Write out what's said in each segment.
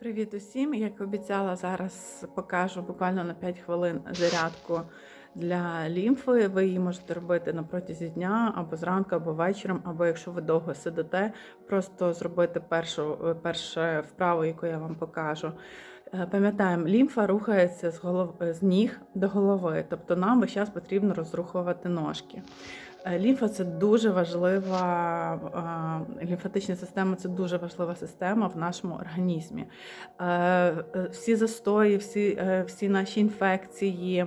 Привіт усім! Як обіцяла, зараз покажу буквально на 5 хвилин зарядку для лімфи. Ви її можете робити на протязі дня або зранку, або вечором, або якщо ви довго сидите, просто зробити першу перше вправу, яку я вам покажу. Е, Пам'ятаємо, лімфа рухається з голов... з ніг до голови, тобто нам час потрібно розрухувати ножки. Е, Лімфа це дуже важлива е, лімфатична система це дуже важлива система в нашому організмі. Е, Всі застої, всі, всі наші інфекції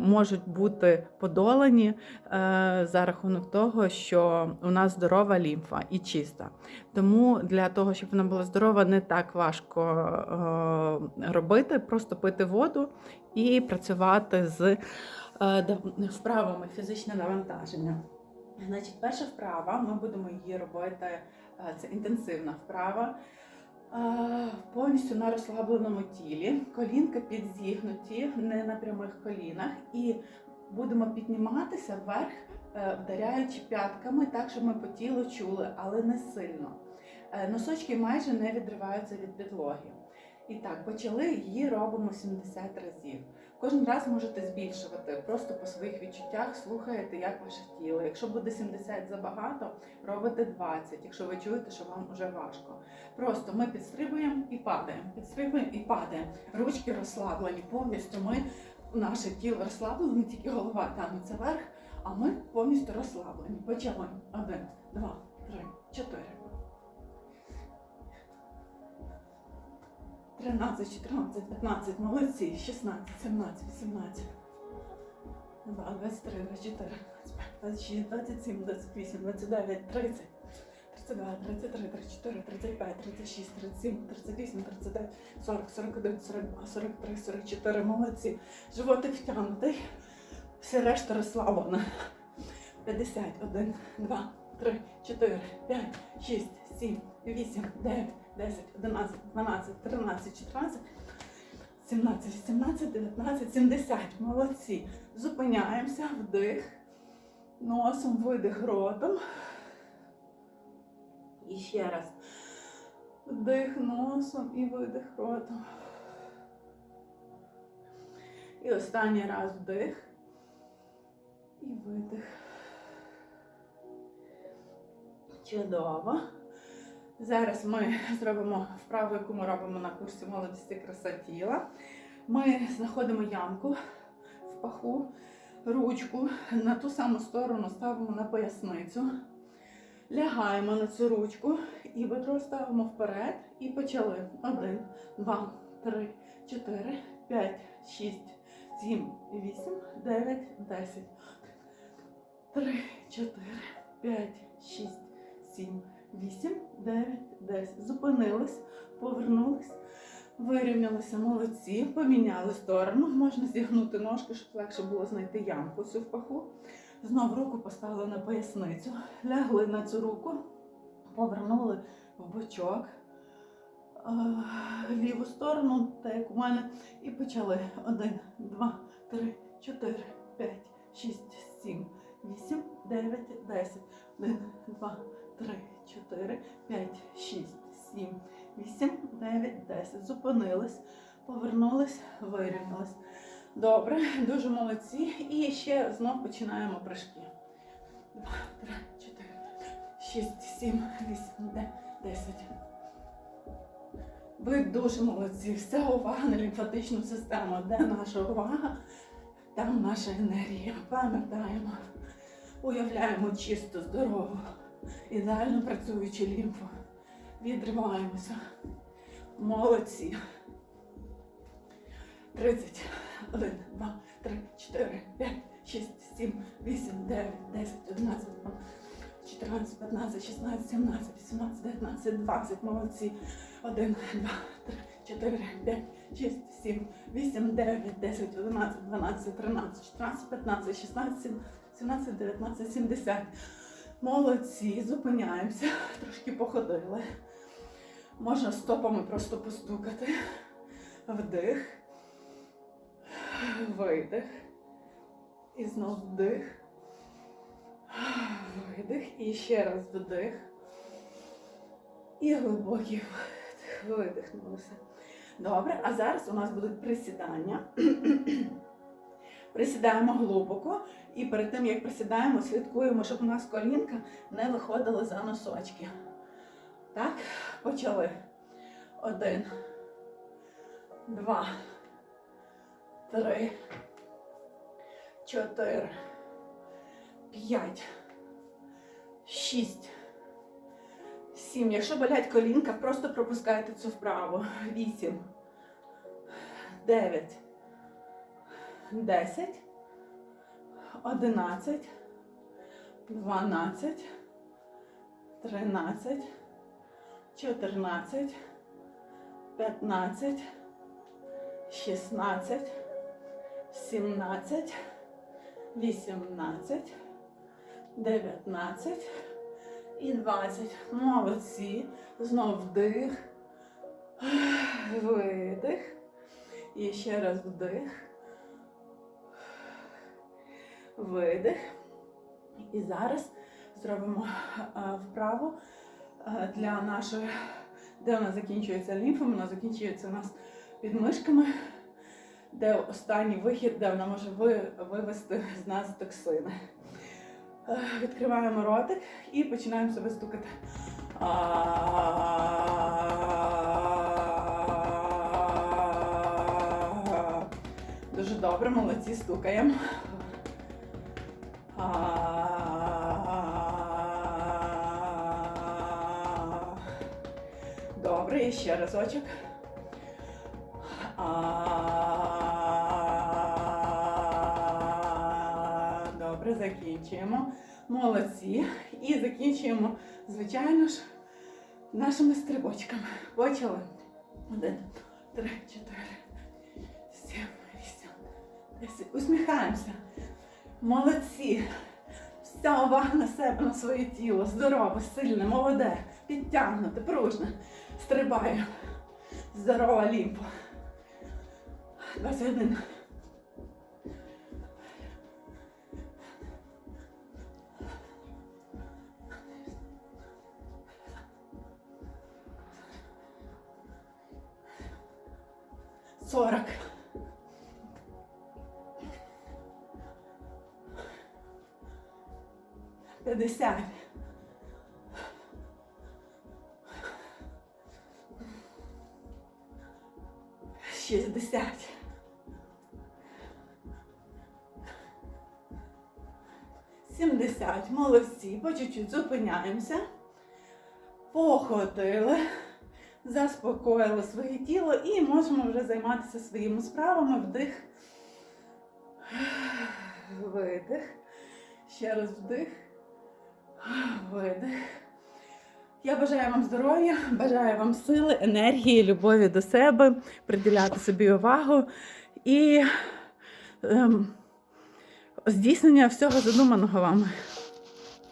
можуть бути подолані е, за рахунок того, що у нас здорова лімфа і чиста. Тому для того, щоб вона була здорова, не так важко е, робити, просто пити воду і працювати з е, вправами фізичне навантаження. Значить, перша вправа, ми будемо її робити, е, це інтенсивна вправа. Повністю на розслабленому тілі, колінка підзігнуті, не на прямих колінах, і будемо підніматися вверх, е, вдаряючи п'ятками так, щоб ми по тілу чули, але не сильно. Е, Носочки майже не відриваються від підлоги. І так, почали її робимо 70 разів. Кожен раз можете збільшувати, просто по своїх відчуттях слухаєте, як ваше тіло. Якщо буде 70 забагато, робите 20, якщо ви чуєте, що вам вже важко. Просто ми підстрибуємо і падаємо, підстрибуємо і падаємо. Ручки розслаблені, повністю ми наше тіло розслаблене, тільки голова тягнеться вверх, а ми повністю розслаблені. Почали. Один, два, три, чотири. 13, 14, 15, молодці, 16, 17, 18, 2, 23, 24, 25, 26, 27, 28, 29, 30, 32, 33, 34, 35, 36, 37, 38, 39, 40, 41, 42, 43, 44, молодці. Животик втягнутий, все решта розслаблена. 51, 2, 3, 4, 5, 6, 7, 8, 9, 10, 11, 12, 13, 14, 17, 18, 19, 70. Молодці. Зупиняємося, вдих, носом, видих ротом. І ще раз. Вдих носом і видих ротом. І останній раз вдих. І видих. Чудово. Зараз ми зробимо вправу, яку ми робимо на курсі молодості краса тіла. Ми знаходимо ямку в паху, ручку на ту саму сторону ставимо на поясницю, лягаємо на цю ручку і бедро ставимо вперед і почали. Один, два, три, чотири, п'ять, шість, сім, вісім, дев'ять, десять. Три, чотири, п'ять, шість, сім. 8, 9, 10. Зупинились, повернулись, вирівнялися, молодці, поміняли сторону. Можна зігнути ножки, щоб легше було знайти ямку цю в паху. Знов руку поставили на поясницю, лягли на цю руку, повернули в бочок е, ліву сторону, так як у мене, і почали. Один, два, три, чотири, п'ять, шість, сім, вісім, дев'ять, десять. Один, два, три, чотири, п'ять, шість, сім, вісім, дев'ять, десять. Зупинились, повернулись, вирівнялись. Добре, дуже молодці. І ще знов починаємо прыжки. Два, три, чотири, шість, сім, вісім, дев'ять, десять. Ви дуже молодці. Вся увага на лімфатичну систему. Де наша увага, там наша енергія. Пам'ятаємо, уявляємо чисту, здорову, ідеально працюючу лімфу. Відриваємося. Молодці. 30. 1, 2, 3, 4, 5, 6, 7, 8, 9, 10, 11, 14, 15, 16, 17, 18, 19, 20. Молодці. 1, 2, 3, 4, 5, 6, 7, 8, 9, 10, 11, 12, 13, 14, 15, 16, 17, 19, 70. Молодці. Зупиняємося. Трошки походили. Можна стопами просто постукати. Вдих. Видих. І знов вдих. Видих. І ще раз вдих. І глибокий видих. видихнулися. Добре, а зараз у нас будуть присідання. Присідаємо глибоко, і перед тим як присідаємо, слідкуємо, щоб у нас колінка не виходила за носочки. Так, почали. Один, два, три, чотири, п'ять, шість, сім. Якщо болять колінка, просто пропускайте цю вправу. Вісім, дев'ять, десять, одинадцять, дванадцять, тринадцять, чотирнадцять, п'ятнадцять, шістнадцять, сімнадцять, вісімнадцять, дев'ятнадцять і двадцять. Молодці. Знов вдих, видих. І ще раз вдих. Видих. І зараз зробимо е, вправу е, для нашої, де нас закінчується лімфа, вона закінчується у нас під мишками, де останній вихід, де вона може ви- вивести з нас токсини. Е, Відкриваємо ротик і починаємо себе стукати. Дуже добре, молодці, стукаємо. Добре, і ще разочок. А. Добре, закінчуємо. Молодці. І закінчуємо, звичайно ж, нашими стрибочками. Почали. Один, три, чотири, сім, вісім, десять. Усміхаємося. Молодці. Вся увага на себе, на своє тіло. Здорове, сильне, молоде, підтягнуте, пружне. Стрибаю. Здорова лімфа. 21. Сорок. П'ятдесят. Шістдесят. Сімдесят. Молодці. По чуть-чуть зупиняємося. Походили. Заспокоїли своє тіло і можемо вже займатися своїми справами. Вдих. Видих. Ще раз вдих. Видих. Я бажаю вам здоров'я, бажаю вам сили, енергії, любові до себе, приділяти собі увагу і ем, здійснення всього задуманого вами.